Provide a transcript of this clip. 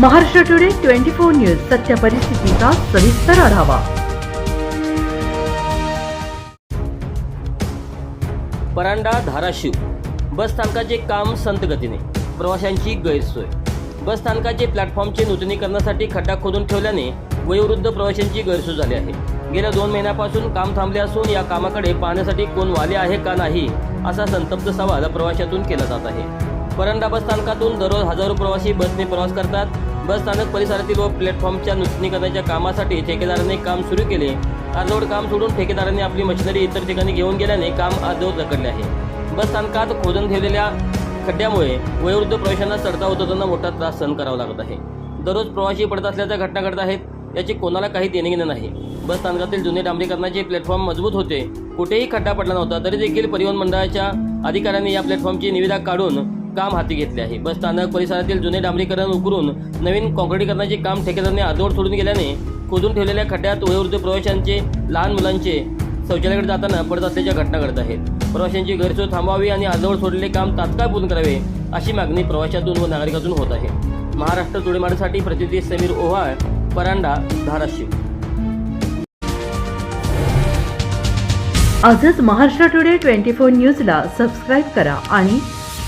Maharashtra today twenty four news सत्य परिस्थितीचा सविस्तर आढावा. परांडा धाराशिव. बस स्थानकाचे काम संत गतीने. प्रवाशांची गैरसोय. बस स्थानकाचे प्लॅटफॉर्मचे नूतनीकरणासाठी खड्डा खोदून ठेवल्याने वयोवृद्ध प्रवाशांची गैरसोय झाली आहे. गेल्या दोन महिन्यापासून काम थांबले असून या कामाकडे पाहण्यासाठी कोण वाले आहे का नाही असा संतप्त सवाल प्रवाशातून केला जात आहे. परंडा बस स्थानकातून दररोज हजारो प्रवासी बसने प्रवास करतात. बस स्थानक परिसरातील व प्लॅटफॉर्मच्या नूतनीकरणाच्या कामासाठी ठेकेदाराने काम सुरू केले. अर्धवट काम सोडून ठेकेदाराने आपली मशिनरी इतर ठिकाणी घेऊन गेल्याने काम अर्धवट रखडले आहे. बस स्थानकात खोदून ठेवलेल्या खड्ड्यामुळे वयोवृद्ध प्रवाशांना चढता उतरताना मोठा त्रास सहन करावा लागत आहे. दररोज प्रवासी पडत असल्याच्या घटना घडत आहेत याची कोणाला काही देणे घेणे नाही. बस स्थानकातील जुने डांबरीकरणाचे प्लॅटफॉर्म मजबूत होते. कुठेही खड्डा पडला नव्हता तरी देखील परिवहन मंडळाच्या अधिकाऱ्यांनी या प्लॅटफॉर्मची निविदा काढून काम हाती घेतले आहे. बस स्थानक परिसरातील जुने डांबरीकरण उकरून नवीन काँक्रिटीकरणाचे काम ठेकेदाराने आजोड सोडून गेल्याने खोदून ठेवलेल्या खड्ड्यात वयोवृद्ध प्रवाशांचे लहान मुलांचे शौचालयाकडे जाताना पडत असल्याच्या घटना घडत आहेत. प्रवाशांची गैरसोय थांबावी आणि अर्धवट सोडलेले काम तात्काळ पूर्ण करावे अशी मागणी प्रवाशातून व नागरिकातून होत आहे. महाराष्ट्र तुडेमाडसाठी प्रतिनिधी समीर ओव्हाळ परांडा धाराशिव. आजच महाराष्ट्र टुडे ट्वेंटी फोर न्यूजला सबस्क्राईब करा आणि